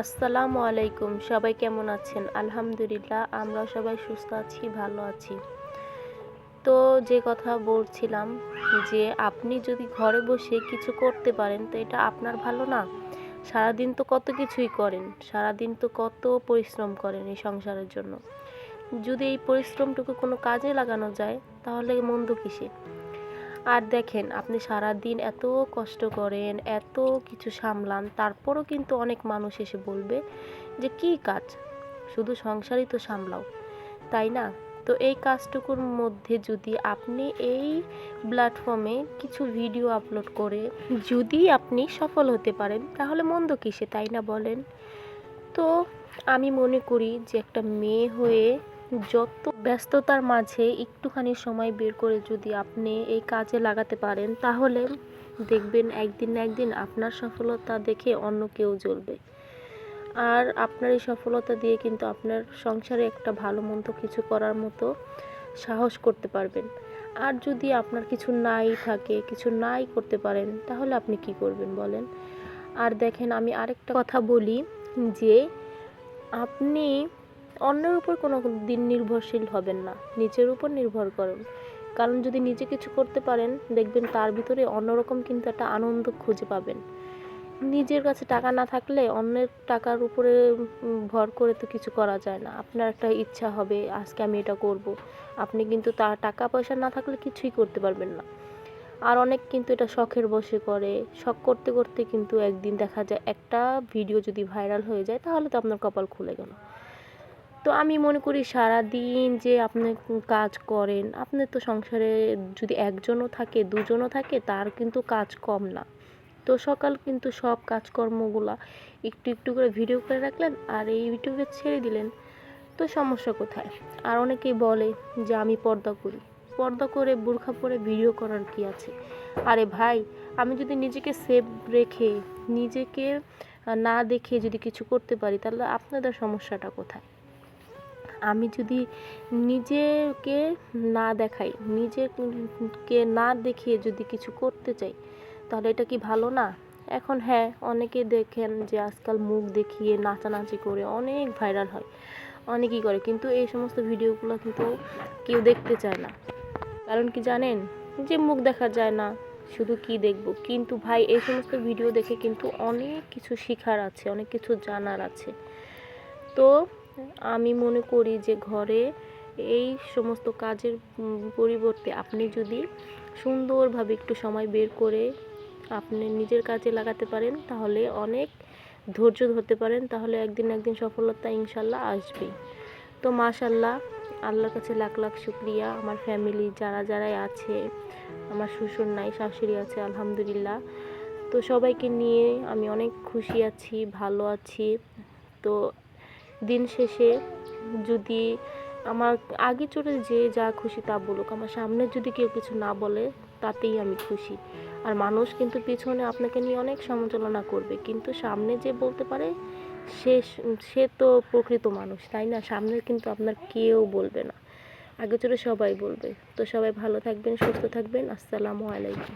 আসসালামু আলাইকুম, সবাই কেমন আছেন? আলহামদুলিল্লাহ, আমরা সবাই সুস্থ আছি, ভালো আছি। তো যে কথা বলছিলাম যে, আপনি যদি ঘরে বসে কিছু করতে পারেন, তো এটা আপনার ভালো না? সারাদিন তো কত কিছুই করেন, সারাদিন তো কত পরিশ্রম করেন এই সংসারের জন্য। যদি এই পরিশ্রমটুকু কোনো কাজে লাগানো যায়, তাহলে মন্দ কিসে আর দেখেন, আপনি সারা দিন এত কষ্ট করেন, এত কিছু সামলান, তারপরও কিন্তু অনেক মানুষ এসে বলবে যে, কি কাজ? শুধু সংসারই তো সামলাও। তাই না? তো এই কাজটুকুর মধ্যে যদি আপনি এই প্ল্যাটফর্মে কিছু ভিডিও আপলোড করে যদি আপনি সফল হতে পারেন, তাহলে মন্দ কিসে, তাই না বলেন? তো আমি মনে করি যে, একটা মেয়ে হয়ে যত ব্যস্ততার মাঝে একটুখানি সময় বের করে যদি আপনি এই কাজে লাগাতে পারেন, তাহলে দেখবেন একদিন না একদিন আপনার সফলতা দেখে অন্য কেউ জ্বলবে। আর আপনার এই সফলতা দিয়ে কিন্তু আপনার সংসারে একটা ভালো মন্দ কিছু করার মতো সাহস করতে পারবেন। আর যদি আপনার কিছু নাই থাকে, কিছু নাই করতে পারেন, তাহলে আপনি কি করবেন বলেন? আর দেখেন আমি আরেকটা কথা বলি যে, আপনি অন্যের উপর কোনো দিন নির্ভরশীল হবেন না, নিজের উপর নির্ভর করুন। কারণ যদি নিজে কিছু করতে পারেন, দেখবেন তার ভিতরে অন্যরকম কিন্তু একটা আনন্দ খুঁজে পাবেন। নিজের কাছে টাকা না থাকলে অন্যের টাকার উপরে ভর করে তো কিছু করা যায় না। আপনার একটা ইচ্ছা হবে, আজকে আমি এটা করব। আপনি কিন্তু তার টাকা পয়সা না থাকলে কিছুই করতে পারবেন না। আর অনেক কিন্তু এটা শখের বসে করে। শখ করতে করতে কিন্তু একদিন দেখা যায়, একটা ভিডিও যদি ভাইরাল হয়ে যায়, তাহলে তো আপনার কপাল খুলে গেল। তো আমি মনে করি সারা দিন যে আপনি কাজ করেন আপনার তো সংসারে যদি একজনও থাকে, দুজনও থাকে, তার কিন্তু কাজ কম না। তো সকাল কিন্তু সব কাজকর্মগুলা একটু একটু করে ভিডিও করে রাখলেন আর এই ইউটিউবে ছেড়ে দিলেন। তো সমস্যা কোথায়? আর অনেকেই বলে যে আমি পর্দা করি। পর্দা করে বোরখা পরে ভিডিও করার কি আছে? আরে ভাই, আমি যদি নিজেকে সেভ রেখে, নিজেকে না দেখে যদি কিছু করতে পারি, তাহলে আপনাদের সমস্যাটা কোথায়? আমি যদি নিজেকে না দেখাই, নিজেকে না দেখিয়ে যদি কিছু করতে চাই, তাহলে এটা কি ভালো না? এখন হ্যাঁ অনেকে দেখেন যে আজকাল মুখ দেখিয়ে, নাচানাচি করে অনেক ভাইরাল হয়। অনেকেই করে, কিন্তু এই সমস্ত ভিডিওগুলো কিন্তু কেউ দেখতে চায় না। কারণ কি জানেন? যে মুখ দেখা যায় না, শুধু কি দেখব? কিন্তু ভাই, এই সমস্ত ভিডিও দেখে কিন্তু অনেক কিছু শেখার আছে, অনেক কিছু জানার আছে। তো আমি মনে করি যে ঘরে এই সমস্ত কাজের পরিবর্তে আপনি যদি সুন্দরভাবে একটু সময় বের করে আপনি নিজের কাজে লাগাতে পারেন, তাহলে অনেক ধৈর্য ধরতে পারেন, তাহলে একদিন একদিন সফলতা ইনশাল্লাহ আসবেই। তো মাশাল্লাহ, আল্লাহর কাছে লাখ লাখ শুক্রিয়া। আমার ফ্যামিলি যারা যারাই আছে, আমার শ্বশুর নাই, শাশুড়ি আছে, আলহামদুলিল্লাহ। তো সবাইকে নিয়ে আমি অনেক খুশি আছি, ভালো আছি। তো দিন শেষে যদি আমার আগে চলে যে যা খুশি তা বলুক, আমার সামনে যদি কেউ কিছু না বলে, তাতেই আমি খুশি। আর মানুষ কিন্তু পিছনে আপনাকে নিয়ে অনেক সমালোচনা করবে, কিন্তু সামনে যে বলতে পারে, সে সে তো প্রকৃত মানুষ, তাই না? সামনে কিন্তু আপনার কেউ বলবে না। আগে চলে সবাই বলবে। তো সবাই ভালো থাকবেন, সুস্থ থাকবেন। আসসালামু আলাইকুম।